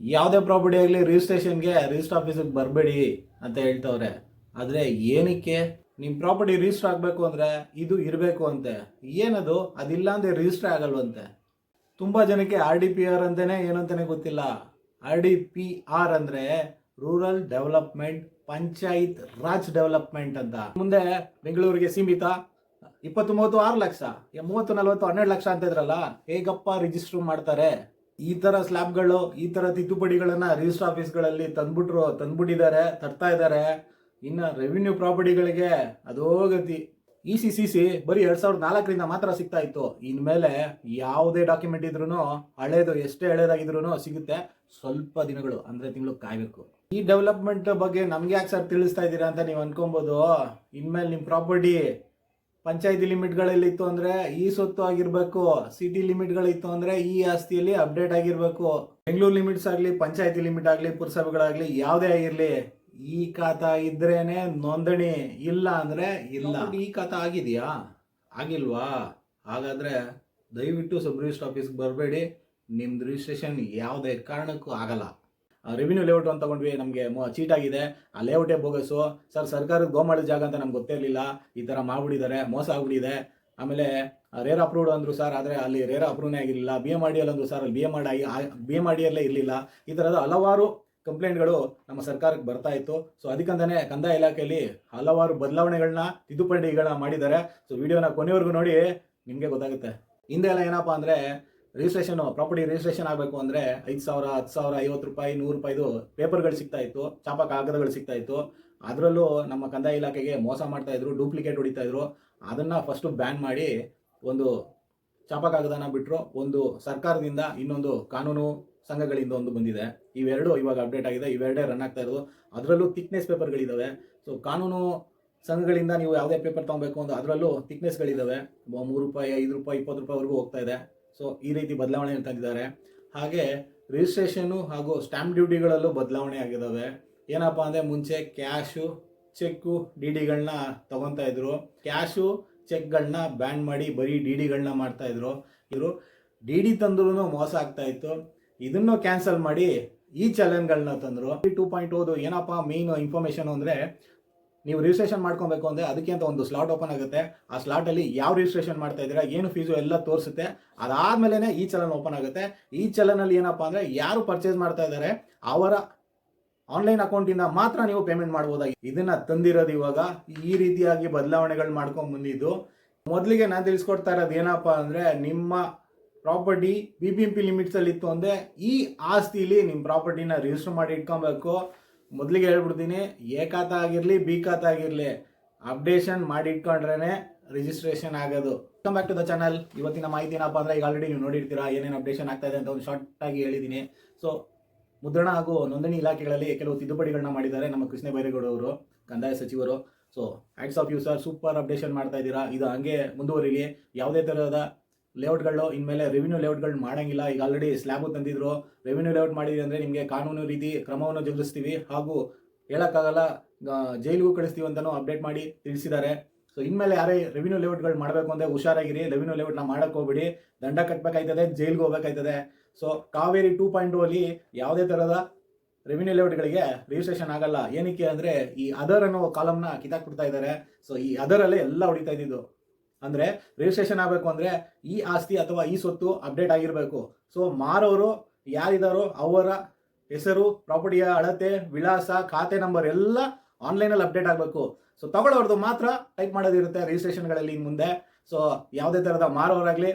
ಯಾವುದೇ ಪ್ರಾಪರ್ಟಿ ಆಗಲಿ ರಿಜಿಸ್ಟ್ರೇಷನ್ಗೆ ರಿಜಿಸ್ಟರ್ ಆಫೀಸಿಗೆ ಬರಬೇಡಿ ಅಂತ ಹೇಳ್ತವ್ರೆ. ಆದರೆ ಏನಕ್ಕೆ? ನಿಮ್ಮ ಪ್ರಾಪರ್ಟಿ ರಿಜಿಸ್ಟರ್ ಆಗಬೇಕು ಅಂದರೆ ಇದು ಇರಬೇಕು ಅಂತೆ. ಏನದು? ಅದಿಲ್ಲ ಅಂದರೆ ರಿಜಿಸ್ಟರ್ ಆಗಲ್ವಂತೆ ತುಂಬ ಜನಕ್ಕೆ ಆರ್ ಡಿ ಪಿ ಆರ್ ಅಂತಲೇ ಏನು ಅಂತಲೇ ಗೊತ್ತಿಲ್ಲ. ಆರ್ ಡಿ ಪಿ ಆರ್ ಅಂದರೆ rural development panchayat raj development ಅಂತ. ಮುಂದೆ ಬೆಂಗಳೂರಿಗೆ ಸೀಮಿತ. ಇಪ್ಪತ್ತು ಮೂವತ್ತು ಆರು ಲಕ್ಷ. ಮೂವತ್ತು ನಲವತ್ತು ಹನ್ನೆರಡು ಲಕ್ಷ ಅಂತ ಇದ್ರಲ್ಲ, ಹೇಗಪ್ಪ ರಿಜಿಸ್ಟರ್ ಮಾಡ್ತಾರೆ? ಈ ತರ ಸ್ಲ್ಯಾಬ್ಗಳು, ಈ ತರ ತಿದ್ದುಪಡಿಗಳನ್ನು ರಿಜಿಸ್ಟರ್ ಆಫೀಸ್ಗಳಲ್ಲಿ ತಂದ್ಬಿಟ್ರು, ತಂದ್ಬಿಟ್ಟಿದ್ದಾರೆ, ತರ್ತಾ ಇದ್ದಾರೆ. ಇನ್ನ ರೆವಿನ್ಯೂ ಪ್ರಾಪರ್ಟಿಗಳಿಗೆ ಅದೋ ಗತಿ ಇ ಸಿ ಸಿ ಸಿ ಬರೀ ಎರಡು ಸಾವಿರದ ನಾಲ್ಕರಿಂದ ಮಾತ್ರ ಸಿಗ್ತಾ ಇತ್ತು. ಇನ್ಮೇಲೆ ಯಾವುದೇ ಡಾಕ್ಯುಮೆಂಟ್ ಇದ್ರೂ ಹಳೇದು ಎಷ್ಟೇ ಹಳೇದಾಗಿದ್ರು ಸಿಗುತ್ತೆ. ಸ್ವಲ್ಪ ದಿನಗಳು, ಅಂದ್ರೆ ತಿಂಗಳು ಕಾಯಬೇಕು. ಈ ಡೆವಲಪ್ಮೆಂಟ್ ಬಗ್ಗೆ ನಮ್ಗೆ ಯಾಕೆ ಸರ್ ತಿಳಿಸ್ತಾ ಇದ್ದೀರಾ ಅಂತ ನೀವು ಅನ್ಕೊಬೋದು. ಇನ್ಮೇಲೆ ನಿಮ್ಮ ಪ್ರಾಪರ್ಟಿ ಪಂಚಾಯತಿ ಲಿಮಿಟ್ಗಳಲ್ಲಿ ಇತ್ತು ಅಂದ್ರೆ ಈ ಸೊತ್ತು ಆಗಿರ್ಬೇಕು, ಸಿಟಿ ಲಿಮಿಟ್ಗಳಿತ್ತು ಅಂದ್ರೆ ಈ ಆಸ್ತಿಯಲ್ಲಿ ಅಪ್ಡೇಟ್ ಆಗಿರ್ಬೇಕು. ಬೆಂಗಳೂರು ಲಿಮಿಟ್ಸ್ ಆಗಲಿ, ಪಂಚಾಯತಿ ಲಿಮಿಟ್ ಆಗಲಿ, ಪುರಸಭೆಗಳಾಗ್ಲಿ ಯಾವುದೇ ಆಗಿರಲಿ, ಈ ಖಾತಾ ಇದ್ರೇನೆ ನೋಂದಣಿ ಇಲ್ಲ ಅಂದ್ರೆ ಇಲ್ಲ. ಈ ಖಾತಾ ಆಗಿದೆಯಾ? ಆಗಿಲ್ವಾ? ಹಾಗಾದ್ರೆ ದಯವಿಟ್ಟು ಸಬ್ ರಿಜಿಸ್ಟರ್ ಆಫೀಸ್ಗೆ ಬರಬೇಡಿ. ನಿಮ್ದು ರಿಜಿಸ್ಟ್ರೇಷನ್ ಯಾವುದೇ ಕಾರಣಕ್ಕೂ ಆಗಲ್ಲ. ರೆವಿನ್ಯೂ ಲೇಔಟ್ ಅಂತ ತಗೊಂಡ್ವಿ, ನಮಗೆ ಚೀಟ್ ಆಗಿದೆ. ಆ ಲೇಔಟೇ ಬೋಗಸ್ಸು ಸರ್, ಸರ್ಕಾರದ ಗೋಮಾಳ ಜಾಗ ಅಂತ ನಮ್ಗೆ ಗೊತ್ತಿರಲಿಲ್ಲ ಈ ಥರ ಮಾಡ್ಬಿಟ್ಟಿದ್ದಾರೆ, ಮೋಸ ಆಗ್ಬಿಟ್ಟಿದೆ. ಆಮೇಲೆ ರೇರ್ ಅಪ್ರೂವ್ಡ್ ಅಂದರು ಸರ್, ಆದರೆ ಅಲ್ಲಿ ರೇರ್ ಅಪ್ರೂವ್ನೇ ಆಗಿರಲಿಲ್ಲ. ಬಿ ಎಂ ಆರ್ ಡಿ ಅಂದ್ರು ಸರ್, ಅಲ್ಲಿ ಬಿ ಎಂ ಆರ್ ಆಗಿ ಬಿ ಎಂ ಆರ್ ಡಿ ಇರಲಿಲ್ಲ. ಈ ಥರದ ಹಲವಾರು ಕಂಪ್ಲೇಂಟ್ಗಳು ನಮ್ಮ ಸರ್ಕಾರಕ್ಕೆ ಬರ್ತಾ ಇತ್ತು. ಸೊ ಅದಕ್ಕಂತಾನೆ ಕಂದಾಯ ಇಲಾಖೆಯಲ್ಲಿ ಹಲವಾರು ಬದಲಾವಣೆಗಳನ್ನ ತಿದ್ದುಪಡಿಗಳನ್ನ ಮಾಡಿದ್ದಾರೆ. ಸೊ ವಿಡಿಯೋನ ಕೊನೆವರೆಗೂ ನೋಡಿ, ನಿಮಗೆ ಗೊತ್ತಾಗುತ್ತೆ. ಹಿಂದೆ ಎಲ್ಲ ಏನಪ್ಪಾ ಅಂದರೆ ರಿಜಿಸ್ಟ್ರೇಷನ್ ಪ್ರಾಪರ್ಟಿ ರಿಜಿಸ್ಟ್ರೇಷನ್ ಆಗಬೇಕು ಅಂದರೆ ಐದು ಸಾವಿರ, ಹತ್ತು ಸಾವಿರ, ಐವತ್ತು ರೂಪಾಯಿ, ನೂರು ರೂಪಾಯಿದು ಪೇಪರ್ಗಳು ಸಿಗ್ತಾ ಇತ್ತು. ಚಾಪ ಕಾಗದಗಳು ಸಿಗ್ತಾ ಇತ್ತು. ಅದರಲ್ಲೂ ನಮ್ಮ ಕಂದಾಯ ಇಲಾಖೆಗೆ ಮೋಸ ಮಾಡ್ತಾ ಇದ್ರು ಡೂಪ್ಲಿಕೇಟ್ ಹೊಡಿತಾ ಇದ್ರು. ಅದನ್ನು ಫಸ್ಟು ಬ್ಯಾನ್ ಮಾಡಿ ಒಂದು ಚಾಪ ಕಾಗದನ ಬಿಟ್ಟರು ಒಂದು ಸರ್ಕಾರದಿಂದ ಇನ್ನೊಂದು ಕಾನೂನು ಸಂಘಗಳಿಂದ ಒಂದು ಬಂದಿದೆ. ಇವೆರಡು ಇವಾಗ ಅಪ್ಡೇಟ್ ಆಗಿದೆ, ಇವೆರಡೇ ರನ್ ಆಗ್ತಾ ಇರೋದು. ಅದರಲ್ಲೂ ತಿಕ್ನೆಸ್ ಪೇಪರ್ಗಳಿದ್ದಾವೆ ಸೊ ಕಾನೂನು ಸಂಘಗಳಿಂದ ನೀವು ಯಾವುದೇ ಪೇಪರ್ ತೊಗೊಬೇಕು ಅಂತ ಅದರಲ್ಲೂ ಥಿಕ್ನೆಸ್ಗಳಿದ್ದಾವೆ ಮೂರು ರೂಪಾಯಿ, ಐದು ರೂಪಾಯಿ, ಇಪ್ಪತ್ತು ರೂಪಾಯಿವರೆಗೂ ಹೋಗ್ತಾ ಇದೆ. ಸೊ ಈ ರೀತಿ ಬದಲಾವಣೆ ತಂದಿದ್ದಾರೆ ಹಾಗೆ ರಿಜಿಸ್ಟ್ರೇಷನು ಹಾಗೂ ಸ್ಟ್ಯಾಂಪ್ ಡ್ಯೂಟಿಗಳಲ್ಲೂ ಬದಲಾವಣೆ ಆಗಿದ್ದಾವೆ. ಏನಪ್ಪ ಅಂದರೆ ಮುಂಚೆ ಕ್ಯಾಶು ಚೆಕ್ಕು ಡಿ ಡಿಗಳನ್ನ ತಗೊತಾ ಇದ್ರು. ಕ್ಯಾಶು ಚೆಕ್ಗಳನ್ನ ಬ್ಯಾನ್ ಮಾಡಿ ಬರೀ ಡಿ ಡಿಗಳನ್ನ ಮಾಡ್ತಾ ಇದ್ರು. ಇವರು ಡಿ ಡಿ ತಂದ್ರೂ ಮೋಸ ಆಗ್ತಾ ಇತ್ತು. ಇದನ್ನು ಕ್ಯಾನ್ಸಲ್ ಮಾಡಿ ಈ ಚಲನ್ಗಳನ್ನ ತಂದರು. ಟೂ ಪಾಯಿಂಟ್ ಓದು ಏನಪ್ಪ ಮೇನ್ ಇನ್ಫಾರ್ಮೇಷನ್ ಅಂದರೆ ನೀವು ರಿಜಿಸ್ಟ್ರೇಷನ್ ಮಾಡ್ಕೊಬೇಕು ಅಂದರೆ ಅದಕ್ಕೆ ಅಂತ ಒಂದು ಸ್ಲಾಟ್ ಓಪನ್ ಆಗುತ್ತೆ. ಆ ಸ್ಲಾಟಲ್ಲಿ ಯಾವ ರಿಜಿಸ್ಟ್ರೇಷನ್ ಮಾಡ್ತಾ ಇದ್ದೀರಾ, ಏನು ಫೀಸು ಎಲ್ಲ ತೋರಿಸುತ್ತೆ ಅದಾದ್ಮೇಲೆ ಈ ಚಲನ್ ಓಪನ್ ಆಗುತ್ತೆ. ಈ ಚಲನಲ್ಲಿ ಏನಪ್ಪ ಅಂದರೆ ಯಾರು ಪರ್ಚೇಸ್ ಮಾಡ್ತಾ ಇದ್ದಾರೆ, ಅವರ ಆನ್ಲೈನ್ ಅಕೌಂಟಿಂದ ಮಾತ್ರ ನೀವು ಪೇಮೆಂಟ್ ಮಾಡ್ಬೋದಾಗಿ ಇದನ್ನ ತಂದಿರೋದು ಇವಾಗ ಈ ರೀತಿಯಾಗಿ ಬದಲಾವಣೆಗಳು ಮಾಡ್ಕೊಂಡು ಬಂದಿದ್ದು. ಮೊದಲಿಗೆ ನಾನು ತಿಳಿಸ್ಕೊಡ್ತಾ ಇರೋದು ಏನಪ್ಪ ಅಂದರೆ ನಿಮ್ಮ property B B M P ಲಿಮಿಟ್ಸಲ್ಲಿ ಇತ್ತು ಅಂದರೆ ಈ ಆಸ್ತಿಲಿ ನಿಮ್ಮ ಪ್ರಾಪರ್ಟಿನ ರಿಜಿಸ್ಟರ್ ಮಾಡಿ ಇಟ್ಕೊಬೇಕು. ಮೊದಲಿಗೆ ಹೇಳ್ಬಿಡ್ತೀನಿ ಎ ಖಾತಾ ಆಗಿರಲಿ ಬಿ ಖಾತಾ ಆಗಿರಲಿ, ಅಪ್ಡೇಷನ್ ಮಾಡಿ ಇಟ್ಕೊಂಡ್ರೇ ರಿಜಿಸ್ಟ್ರೇಷನ್ ಆಗೋದು. Welcome back to the channel ಇವತ್ತಿನ ಮಾಹಿತಿ ಏನಪ್ಪ ಅಂದರೆ, ಈಗ ಆಲ್ರೆಡಿ ನೀವು ನೋಡಿರ್ತೀರಾ ಏನೇನು ಅಪ್ಡೇಷನ್ ಆಗ್ತಾ ಇದೆ ಅಂತ ಒಂದು ಶಾರ್ಟ್ ಆಗಿ ಹೇಳಿದ್ದೀನಿ ಸೊ ಮುದ್ರಣ ಹಾಗೂ ನೋಂದಣಿ ಇಲಾಖೆಗಳಲ್ಲಿ ಕೆಲವು ತಿದ್ದುಪಡಿಗಳನ್ನ ಮಾಡಿದ್ದಾರೆ ನಮ್ಮ ಕೃಷ್ಣ ಬೈರೇಗೌಡ ಅವರು ಕಂದಾಯ ಸಚಿವರು. So acts of you sir super updation ಮಾಡ್ತಾ ಇದ್ದೀರಾ. ಇದು ಹಂಗೆ ಮುಂದುವರಿಲಿ. ಯಾವುದೇ ಥರದ ಲೇಔಟ್ಗಳು ಇನ್ಮೇಲೆ ರೆವಿನ್ಯೂ ಲೇಔಟ್ಗಳು ಮಾಡಂಗಿಲ್ಲ. ಈಗ ಆಲ್ರೆಡಿ ಸ್ಲ್ಯಾಬು ತಂದಿದ್ರು. ರೆವಿನ್ಯೂ ಲೇಔಟ್ ಮಾಡಿದ್ರಿ ಅಂದರೆ ನಿಮಗೆ ಕಾನೂನು ರೀತಿ, ಕ್ರಮವನ್ನು ಜರುಗಿಸ್ತೀವಿ. ಹಾಗೂ ಹೇಳೋಕ್ಕಾಗಲ್ಲ ಜೈಲಿಗೂ ಕಳಿಸ್ತೀವಿ ಅಂತಲೂ ಅಪ್ಡೇಟ್ ಮಾಡಿ ತಿಳಿಸಿದ್ದಾರೆ. ಸೊ ಇನ್ಮೇಲೆ ಯಾರೇ ರೆವಿನ್ಯೂ ಲೇಔಟ್ಗಳು ಮಾಡಬೇಕು ಅಂದರೆ ಹುಷಾರಾಗಿರಿ. ರೆವಿನ್ಯೂ ಲೇಔಟ್ನ ಮಾಡೋಕ್ಕೆ ಹೋಗ್ಬಿಡಿ. ದಂಡ ಕಟ್ಟಬೇಕಾಯ್ತದೆ ಜೈಲ್ಗೆ ಹೋಗ್ಬೇಕಾಯ್ತದೆ. ಸೊ ಕಾವೇರಿ ಟೂ ಪಾಯಿಂಟ್ ಅಲ್ಲಿ ಯಾವುದೇ ಥರದ ರೆವಿನ್ಯೂ ಲೇಔಟ್ಗಳಿಗೆ ರಿಜಿಸ್ಟ್ರೇಷನ್ ಆಗಲ್ಲ. ಏನಕ್ಕೆ ಅಂದರೆ ಈ ಅದರ್ ಅನ್ನೋ ಕಾಲಮ್ನ ಕಿತ್ತಾಕ್ಬಿಡ್ತಾ ಇದ್ದಾರೆ. ಸೊ ಈ ಅದರಲ್ಲೇ ಎಲ್ಲ ಹೊಡಿತಾ ಇದ್ದಿದ್ದು. ಅಂದರೆ ರಿಜಿಸ್ಟ್ರೇಷನ್ ಆಗಬೇಕು ಅಂದರೆ ಈ ಆಸ್ತಿ ಅಥವಾ ಈ ಸೊತ್ತು ಅಪ್ಡೇಟ್ ಆಗಿರಬೇಕು. ಸೊ ಮಾರೋರು ಯಾರಿದ್ದಾರೋ ಅವರ ಹೆಸರು ಪ್ರಾಪರ್ಟಿಯ ಅಳತೆ, ವಿಳಾಸ, ಖಾತೆ ನಂಬರ್ ಎಲ್ಲ ಆನ್ಲೈನಲ್ಲಿ ಅಪ್ಡೇಟ್ ಆಗಬೇಕು. ಸೊ ತಗೊಳ್ಳೋರ್ದು ಮಾತ್ರ ಟೈಪ್ ಮಾಡೋದಿರುತ್ತೆ ರಿಜಿಸ್ಟ್ರೇಷನ್ಗಳಲ್ಲಿ ಇನ್ನು ಮುಂದೆ. ಸೊ ಯಾವುದೇ ಥರದ ಮಾರೋರಾಗಲಿ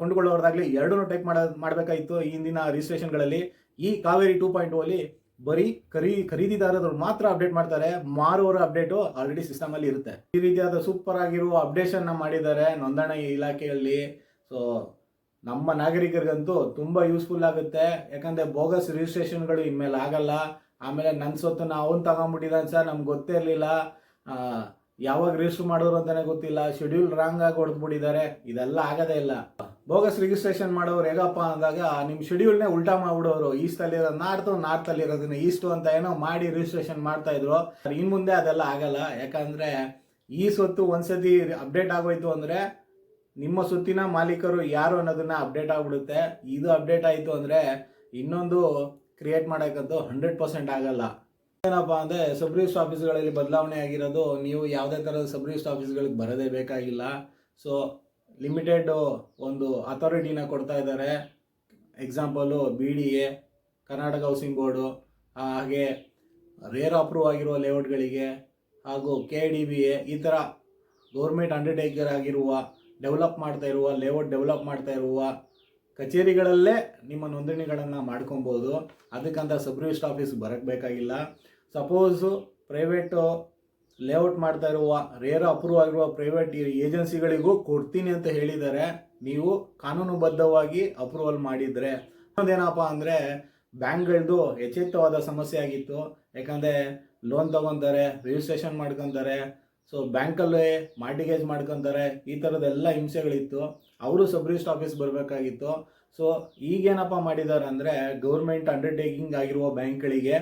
ಕೊಂಡುಕೊಳ್ಳೋರಾಗಲಿ ಎರಡೂ ಟೈಪ್ ಮಾಡೋದು ಮಾಡಬೇಕಾಗಿತ್ತು ಈ ಹಿಂದಿನ ರಿಜಿಸ್ಟ್ರೇಷನ್ಗಳಲ್ಲಿ ಈ ಕಾವೇರಿ ಟೂ ಪಾಯಿಂಟ್ ಅಲ್ಲಿ ಬರೀ ಖರೀ ಖರೀದಿದಾರರು ಮಾತ್ರ ಅಪ್ಡೇಟ್ ಮಾಡ್ತಾರೆ. ಮಾರುವವರ ಅಪ್ಡೇಟು ಆಲ್ರೆಡಿ ಸಿಸ್ಟಮ್ ಅಲ್ಲಿ ಇರುತ್ತೆ. ಈ ರೀತಿಯಾದ ಸೂಪರ್ ಆಗಿರುವ ಅಪ್ಡೇಷನ್ ಮಾಡಿದ್ದಾರೆ ನೋಂದಣಿ ಇಲಾಖೆಯಲ್ಲಿ. ಸೊ ನಮ್ಮ ನಾಗರಿಕರಿಗಂತೂ ತುಂಬಾ ಯೂಸ್ಫುಲ್ ಆಗುತ್ತೆ. ಯಾಕಂದ್ರೆ ಬೋಗಸ್ ರಿಜಿಸ್ಟ್ರೇಷನ್ಗಳು ಇನ್ಮೇಲೆ ಆಗಲ್ಲ. ಆಮೇಲೆ ನನ್ನ ಸೊತ್ತನ್ನು ಅವನು ತಗೊಂಡ್ಬಿಟ್ಟಿದ್ದಾನೆ ಸರ್, ನಮ್ಗೆ ಗೊತ್ತೇ ಇರಲಿಲ್ಲ. ಯಾವಾಗ ರಿಜಿಸ್ಟರ್ ಮಾಡೋರು ಅಂತಾನೆ ಗೊತ್ತಿಲ್ಲ. ಶೆಡ್ಯೂಲ್ ರಾಂಗ್ ಆಗಿ ಹೊಡೆದ್ಬಿಟ್ಟಿದ್ದಾರೆ. ಇದೆಲ್ಲ ಆಗದೇ ಇಲ್ಲ. ಬೋಗಸ್ ರಿಜಿಸ್ಟ್ರೇಷನ್ ಮಾಡೋರು ಹೇಗಪ್ಪ ಅಂದಾಗ ನಿಮ್ಮ ಶೆಡ್ಯೂಲ್ನೇ ಉಲ್ಟಾ ಮಾಡ್ಬಿಡೋರು. ಈಸ್ಟ್ ಅಲ್ಲಿ ಇರೋದು ನಾರ್ತ್ ನಾರ್ತ್ ಅಲ್ಲಿ ಇರೋದನ್ನ ಈಸ್ಟ್ ಅಂತ ಏನೋ ಮಾಡಿ ರಿಜಿಸ್ಟ್ರೇಷನ್ ಮಾಡ್ತಾ ಇದ್ರು. ಇನ್ ಮುಂದೆ ಅದೆಲ್ಲ ಆಗಲ್ಲ. ಯಾಕಂದ್ರೆ, ಈ ಸೊತ್ತು ಒಂದ್ಸತಿ ಅಪ್ಡೇಟ್ ಆಗೋಯ್ತು ಅಂದ್ರೆ ನಿಮ್ಮ ಸುತ್ತಿನ ಮಾಲೀಕರು ಯಾರು ಅನ್ನೋದನ್ನ ಅಪ್ಡೇಟ್ ಆಗ್ಬಿಡುತ್ತೆ. ಇದು ಅಪ್ಡೇಟ್ ಆಯ್ತು ಅಂದ್ರೆ ಇನ್ನೊಂದು ಕ್ರಿಯೇಟ್ ಮಾಡೋಕ್ಕಂತೂ ಹಂಡ್ರೆಡ್ ಪರ್ಸೆಂಟ್ ಆಗಲ್ಲ. ಏನಪ್ಪ ಅಂದರೆ ಸಬ್ ಆಫೀಸ್ಗಳಲ್ಲಿ ಬದಲಾವಣೆ ಆಗಿರೋದು ನೀವು ಯಾವುದೇ ಥರದ ಸಬ್ ಆಫೀಸ್ಗಳಿಗೆ ಬರೋದೇ ಬೇಕಾಗಿಲ್ಲ. ಸೊ ಲಿಮಿಟೆಡ್ ಒಂದು ಅಥಾರಿಟಿನ ಕೊಡ್ತಾ ಇದ್ದಾರೆ. Example B D A Karnataka housing board ಹಾಗೆ ರೇರ್ ಅಪ್ರೂವ್ ಆಗಿರುವ ಲೇಔಟ್ಗಳಿಗೆ ಹಾಗೂ ಕೆ ಡಿ ಬಿ ಎ ಈ ಥರ ಗೌರ್ಮೆಂಟ್ ಅಂಡರ್ಟೇಕರ್ ಆಗಿರುವ ಡೆವಲಪ್ ಮಾಡ್ತಾ ಇರುವ ಲೇಔಟ್ ಡೆವಲಪ್ ಮಾಡ್ತಾ ಇರುವ ಕಚೇರಿಗಳಲ್ಲೇ ನಿಮ್ಮ ನೋಂದಣಿಗಳನ್ನು ಮಾಡ್ಕೊಬೋದು. ಅದಕ್ಕಂತ ಸಬ್ ಆಫೀಸ್ ಬರಕ್ಕೆ ಬೇಕಾಗಿಲ್ಲ. ಸಪೋಸು ಪ್ರೈವೇಟು ಲೇಔಟ್ ಮಾಡ್ತಾ ಇರುವ ರೇರ್ ಅಪ್ರೂವ್ ಆಗಿರುವ ಪ್ರೈವೇಟ್ ಏಜೆನ್ಸಿಗಳಿಗೂ ಕೊಡ್ತೀನಿ ಅಂತ ಹೇಳಿದ್ದಾರೆ ನೀವು ಕಾನೂನುಬದ್ಧವಾಗಿ ಅಪ್ರೂವಲ್ ಮಾಡಿದರೆ. ಇನ್ನೊಂದೇನಪ್ಪ ಅಂದರೆ ಬ್ಯಾಂಕ್ಗಳದ್ದು ಎಚ್ಚೆತ್ತವಾದ ಸಮಸ್ಯೆ ಆಗಿತ್ತು. ಯಾಕಂದರೆ ಲೋನ್ ತಗೊತಾರೆ ರಿಜಿಸ್ಟ್ರೇಷನ್ ಮಾಡ್ಕೊತಾರೆ ಸೊ ಬ್ಯಾಂಕಲ್ಲೇ ಮಾರ್ಟಿಗೇಜ್ ಮಾಡ್ಕೊತಾರೆ ಈ ಥರದ್ದೆಲ್ಲ ಹಿಂಸೆಗಳಿತ್ತು. ಅವರು ಸಬ್ ಆಫೀಸ್ ಬರಬೇಕಾಗಿತ್ತು. ಸೊ ಈಗೇನಪ್ಪ ಮಾಡಿದ್ದಾರೆ ಅಂದರೆ ಗೌರ್ಮೆಂಟ್ ಅಂಡರ್ಟೇಕಿಂಗ್ ಆಗಿರುವ ಬ್ಯಾಂಕ್ಗಳಿಗೆ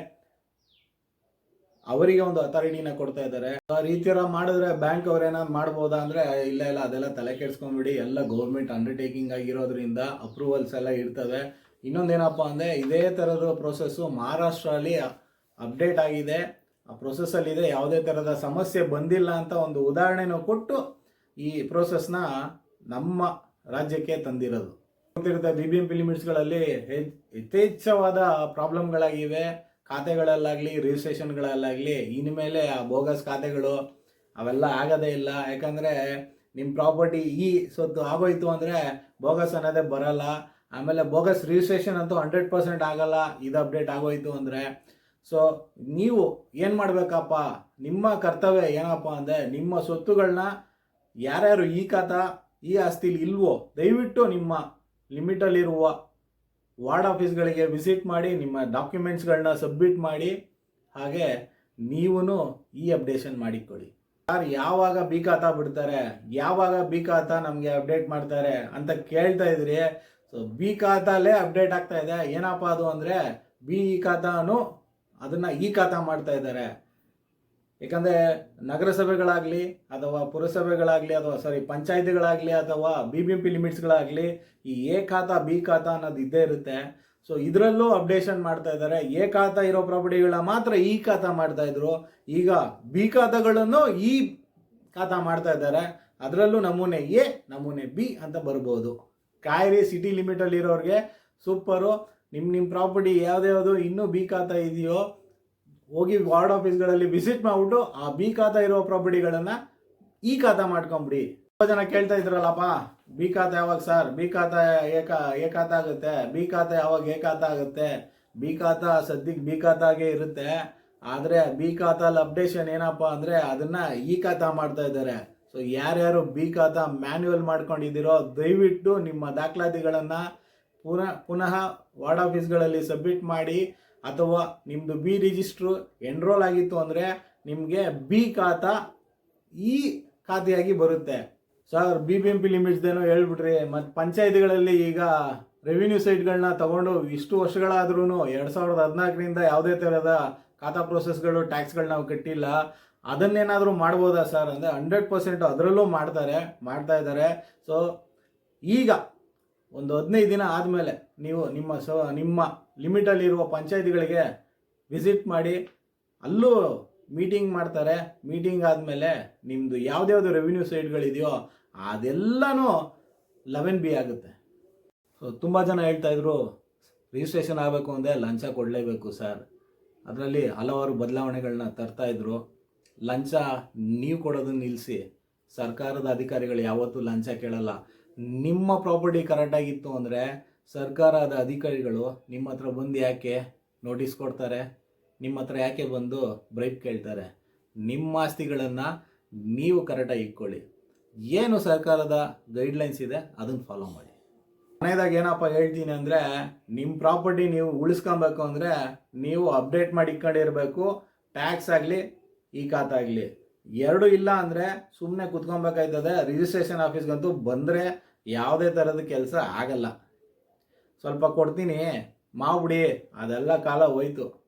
ಅವರಿಗೆ ಒಂದು ಅಥಾರಿಟಿನ ಕೊಡ್ತಾ ಇದ್ದಾರೆ. ಆ ರೀತಿ ಎಲ್ಲ ಮಾಡಿದ್ರೆ ಬ್ಯಾಂಕ್ ಅವ್ರು ಏನಾದ್ರು ಮಾಡ್ಬೋದಾ ಅಂದ್ರೆ, ಇಲ್ಲ ಇಲ್ಲ, ಅದೆಲ್ಲ ತಲೆ ಕೆಡ್ಸ್ಕೊಂಡ್ಬಿಡಿ, ಎಲ್ಲ ಗೌರ್ಮೆಂಟ್ ಅಂಡರ್ಟೇಕಿಂಗ್ ಆಗಿರೋದ್ರಿಂದ ಅಪ್ರೂವಲ್ಸ್ ಎಲ್ಲ ಇರ್ತವೆ. ಇನ್ನೊಂದೇನಪ್ಪ ಅಂದರೆ, ಇದೇ ಥರದ ಪ್ರೊಸೆಸ್ಸು ಮಹಾರಾಷ್ಟ್ರಲ್ಲಿ ಅಪ್ಡೇಟ್ ಆಗಿದೆ. ಆ ಪ್ರೊಸೆಸ್ಸಲ್ಲಿ ಇದೆ ಯಾವುದೇ ಥರದ ಸಮಸ್ಯೆ ಬಂದಿಲ್ಲ ಅಂತ ಒಂದು ಉದಾಹರಣೆನೂ ಕೊಟ್ಟು ಈ ಪ್ರೋಸೆಸ್ನ ನಮ್ಮ ರಾಜ್ಯಕ್ಕೆ ತಂದಿರೋದು. ಬಿ ಬಿ ಎಂ ಪಿ ಲಿಮಿಟ್ಸ್ಗಳಲ್ಲಿ ಯಥೇಚ್ಛವಾದ ಪ್ರಾಬ್ಲಮ್ಗಳಾಗಿವೆ ಖಾತೆಗಳಲ್ಲಾಗಲಿ ರಿಜಿಸ್ಟ್ರೇಷನ್ಗಳಲ್ಲಾಗಲಿ ಇನ್ಮೇಲೆ ಆ ಬೋಗಸ್ ಖಾತೆಗಳು ಅವೆಲ್ಲ ಆಗೋದೇ ಇಲ್ಲ. ಯಾಕಂದರೆ ನಿಮ್ಮ ಪ್ರಾಪರ್ಟಿ ಈ ಸೊತ್ತು ಆಗೋಯ್ತು ಅಂದರೆ ಬೋಗಸ್ ಅನ್ನೋದೇ ಬರಲ್ಲ. ಆಮೇಲೆ ಬೋಗಸ್ ರಿಜಿಸ್ಟ್ರೇಷನ್ ಅಂತೂ ಹಂಡ್ರೆಡ್ ಪರ್ಸೆಂಟ್ ಆಗಲ್ಲ. ಇದು ಅಪ್ಡೇಟ್ ಆಗೋಯ್ತು ಅಂದರೆ. ಸೊ ನೀವು ಏನು ಮಾಡಬೇಕಪ್ಪ? ನಿಮ್ಮ ಕರ್ತವ್ಯ ಏನಪ್ಪ ಅಂದರೆ ನಿಮ್ಮ ಸೊತ್ತುಗಳನ್ನ ಯಾರ್ಯಾರು ಈ ಖಾತ, ಈ ಆಸ್ತಿಲಿ ಇಲ್ವೋ, ದಯವಿಟ್ಟು ನಿಮ್ಮ ಲಿಮಿಟಲ್ಲಿರುವ ವಾರ್ಡ್ ಆಫೀಸ್ಗಳಿಗೆ ವಿಸಿಟ್ ಮಾಡಿ, ನಿಮ್ಮ ಡಾಕ್ಯುಮೆಂಟ್ಸ್ಗಳನ್ನ ಸಬ್ಮಿಟ್ ಮಾಡಿ, ಹಾಗೆ ನೀವೂ ಈ ಅಪ್ಡೇಷನ್ ಮಾಡಿಕೊಡಿ. ಯಾರು ಯಾವಾಗ ಬಿ ಬಿಡ್ತಾರೆ, ಯಾವಾಗ ಬಿ ನಮಗೆ ಅಪ್ಡೇಟ್ ಮಾಡ್ತಾರೆ ಅಂತ ಕೇಳ್ತಾ ಇದ್ರಿ, ಸೊ ಬಿ ಅಪ್ಡೇಟ್ ಆಗ್ತಾ ಇದೆ. ಏನಪ್ಪ ಅದು ಅಂದರೆ, ಬಿ ಇ ಖಾತಾನು ಅದನ್ನು ಈ ಖಾತಾ ಮಾಡ್ತಾ ಇದ್ದಾರೆ. ಯಾಕಂದರೆ ನಗರಸಭೆಗಳಾಗಲಿ ಅಥವಾ ಪುರಸಭೆಗಳಾಗಲಿ ಅಥವಾ ಸಾರಿ ಪಂಚಾಯತಿಗಳಾಗಲಿ ಅಥವಾ ಬಿ ಬಿ ಎಂ ಪಿ ಲಿಮಿಟ್ಸ್ಗಳಾಗಲಿ ಈ ಎ ಖಾತಾ, ಬಿ ಖಾತಾ ಅನ್ನೋದು ಇದ್ದೇ ಇರುತ್ತೆ. ಸೊ ಇದರಲ್ಲೂ ಅಪ್ಡೇಷನ್ ಮಾಡ್ತಾ ಇದ್ದಾರೆ. ಎ ಖಾತಾ ಇರೋ ಪ್ರಾಪರ್ಟಿಗಳ ಮಾತ್ರ ಈ ಖಾತಾ ಮಾಡ್ತಾ ಇದ್ರು. ಈಗ ಬಿ ಖಾತಾಗಳನ್ನು ಈ ಖಾತಾ ಮಾಡ್ತಾ ಇದ್ದಾರೆ. ಅದರಲ್ಲೂ ನಮೂನೆ ಎ, ನಮೂನೆ ಬಿ ಅಂತ ಬರ್ಬೋದು. ಕಾಯಿರಿ ಸಿಟಿ ಲಿಮಿಟಲ್ಲಿ ಇರೋರಿಗೆ ಸೂಪರು ನಿಮ್ಮ ನಿಮ್ಮ ಪ್ರಾಪರ್ಟಿ ಯಾವ್ದ್ಯಾವುದು, ಇನ್ನೂ ಬಿ ಖಾತಾ ಇದೆಯೋ ಹೋಗಿ ವಾರ್ಡ್ ಆಫೀಸ್ಗಳಲ್ಲಿ ವಿಸಿಟ್ ಮಾಡ್ಬಿಟ್ಟು ಆ ಬಿ ಖಾತಾ ಇರೋ ಪ್ರಾಪರ್ಟಿಗಳನ್ನು ಈ ಖಾತ ಮಾಡ್ಕೊಂಬಿಡಿ. ತುಂಬ ಜನ ಕೇಳ್ತಾ ಇದ್ರಲ್ಲಪ್ಪ ಬಿ ಖಾತಾ ಯಾವಾಗ ಸರ್ ಬಿ ಖಾತಾ ಏಕ ಏಕಾತ ಆಗುತ್ತೆ. ಬಿ ಖಾತಾ ಯಾವಾಗ ಏಕಾತ ಆಗುತ್ತೆ? ಬಿ ಖಾತಾ ಸದ್ಯಕ್ಕೆ ಬಿ ಖಾತಾಗೆ ಇರುತ್ತೆ. ಆದರೆ ಬಿ ಖಾತಾಲ್ ಅಪ್ಡೇಷನ್ ಏನಪ್ಪ ಅಂದರೆ ಅದನ್ನು ಈ ಖಾತ ಮಾಡ್ತಾ ಇದ್ದಾರೆ. ಸೊ ಯಾರ್ಯಾರು ಬಿ ಖಾತಾ ಮ್ಯಾನ್ಯುವಲ್ ಮಾಡ್ಕೊಂಡಿದ್ದೀರೋ, ದಯವಿಟ್ಟು ನಿಮ್ಮ ದಾಖಲಾತಿಗಳನ್ನು ಪುನಃ ಪುನಃ ವಾರ್ಡ್ ಆಫೀಸ್ಗಳಲ್ಲಿ ಸಬ್ಮಿಟ್ ಮಾಡಿ ಅಥವಾ ನಿಮ್ಮದು ಬಿ ರಿಜಿಸ್ಟ್ರು ಎನ್ರೋಲ್ ಆಗಿತ್ತು ಅಂದರೆ ನಿಮಗೆ ಬಿ ಖಾತಾ ಈ ಖಾತೆಯಾಗಿ ಬರುತ್ತೆ. Sir B B M P ಲಿಮಿಟ್ಸ್ದೇನೋ ಹೇಳ್ಬಿಟ್ರಿ, ಮತ್ತು ಪಂಚಾಯತ್ಗಳಲ್ಲಿ ಈಗ ರೆವಿನ್ಯೂ ಸೈಟ್ಗಳನ್ನ ತಗೊಂಡು ಇಷ್ಟು ವರ್ಷಗಳಾದ್ರೂ ಎರಡು ಸಾವಿರದ ಹದಿನಾಲ್ಕರಿಂದ ಯಾವುದೇ ಥರದ ಖಾತಾ ಪ್ರೋಸೆಸ್ಗಳು ಟ್ಯಾಕ್ಸ್ಗಳು ನಾವು ಕಟ್ಟಿಲ್ಲ. ಅದನ್ನೇನಾದರೂ ಮಾಡ್ಬೋದಾ ಸರ್ ಅಂದರೆ ಹಂಡ್ರೆಡ್ ಪರ್ಸೆಂಟ್ ಅದರಲ್ಲೂ ಮಾಡ್ತಾರೆ, ಮಾಡ್ತಾ ಇದ್ದಾರೆ. ಸೊ ಈಗ ಒಂದು ಹದಿನೈದು ದಿನ ಆದಮೇಲೆ ನೀವು ನಿಮ್ಮ ಸ, ನಿಮ್ಮ ಲಿಮಿಟಲ್ಲಿರುವ ಪಂಚಾಯತಿಗಳಿಗೆ ವಿಸಿಟ್ ಮಾಡಿ, ಅಲ್ಲೂ ಮೀಟಿಂಗ್ ಮಾಡ್ತಾರೆ. ಮೀಟಿಂಗ್ ಆದಮೇಲೆ ನಿಮ್ಮದು ಯಾವುದ್ಯಾವುದು ರೆವಿನ್ಯೂ ಸೈಟ್ಗಳಿದೆಯೋ ಅದೆಲ್ಲನೂ ಲೆವೆನ್ ಬಿ ಆಗುತ್ತೆ. ಸೊ ತುಂಬ ಜನ ಹೇಳ್ತಾ ಇದ್ರು ರಿಜಿಸ್ಟ್ರೇಷನ್ ಆಗಬೇಕು ಅಂದರೆ ಲಂಚ ಕೊಡಲೇಬೇಕು ಸರ್ ಅದರಲ್ಲಿ ಹಲವಾರು ಬದಲಾವಣೆಗಳನ್ನ ತರ್ತಾ ಇದ್ರು. ಲಂಚ ನೀವು ಕೊಡೋದನ್ನು ನಿಲ್ಲಿಸಿ ಸರ್ಕಾರದ ಅಧಿಕಾರಿಗಳು ಯಾವತ್ತೂ ಲಂಚ ಕೇಳಲ್ಲ. ನಿಮ್ಮ ಪ್ರಾಪರ್ಟಿ ಕರೆಕ್ಟಾಗಿತ್ತು ಅಂದರೆ ಸರ್ಕಾರದ ಅಧಿಕಾರಿಗಳು ನಿಮ್ಮ ಹತ್ರ ಬಂದು ಯಾಕೆ ನೋಟಿಸ್ ಕೊಡ್ತಾರೆ? ನಿಮ್ಮ ಹತ್ರ ಯಾಕೆ ಬಂದು ಬ್ರೈಕ್ ಕೇಳ್ತಾರೆ? ನಿಮ್ಮ ಆಸ್ತಿಗಳನ್ನು ನೀವು ಕರೆಕ್ಟಾಗಿ ಇಟ್ಕೊಳ್ಳಿ. ಏನು ಸರ್ಕಾರದ ಗೈಡ್ಲೈನ್ಸ್ ಇದೆ, ಅದನ್ನು ಫಾಲೋ ಮಾಡಿ. ಮನೆಯದಾಗ ಏನಪ್ಪ ಹೇಳ್ತೀನಿ ಅಂದರೆ, ನಿಮ್ಮ ಪ್ರಾಪರ್ಟಿ ನೀವು ಉಳಿಸ್ಕೊಬೇಕು ಅಂದರೆ ನೀವು ಅಪ್ಡೇಟ್ ಮಾಡಿ ಇಟ್ಕೊಂಡಿರಬೇಕು. ಟ್ಯಾಕ್ಸ್ ಆಗಲಿ, ಈ ಖಾತಾಗಲಿ ಎರಡು ಇಲ್ಲ ಅಂದರೆ ಸುಮ್ಮನೆ ಕುತ್ಕೊಬೇಕಾಯ್ತದೆ. ರಿಜಿಸ್ಟ್ರೇಷನ್ ಆಫೀಸ್ಗಂತೂ ಬಂದರೆ ಯಾವುದೇ ಥರದ ಕೆಲಸ ಆಗಲ್ಲ. ಸ್ವಲ್ಪ ಕೊಡ್ತೀನಿ ಮಾಡ್ಬಿಡಿ ಅದೆಲ್ಲ ಕಾಲ ಹೋಯ್ತು.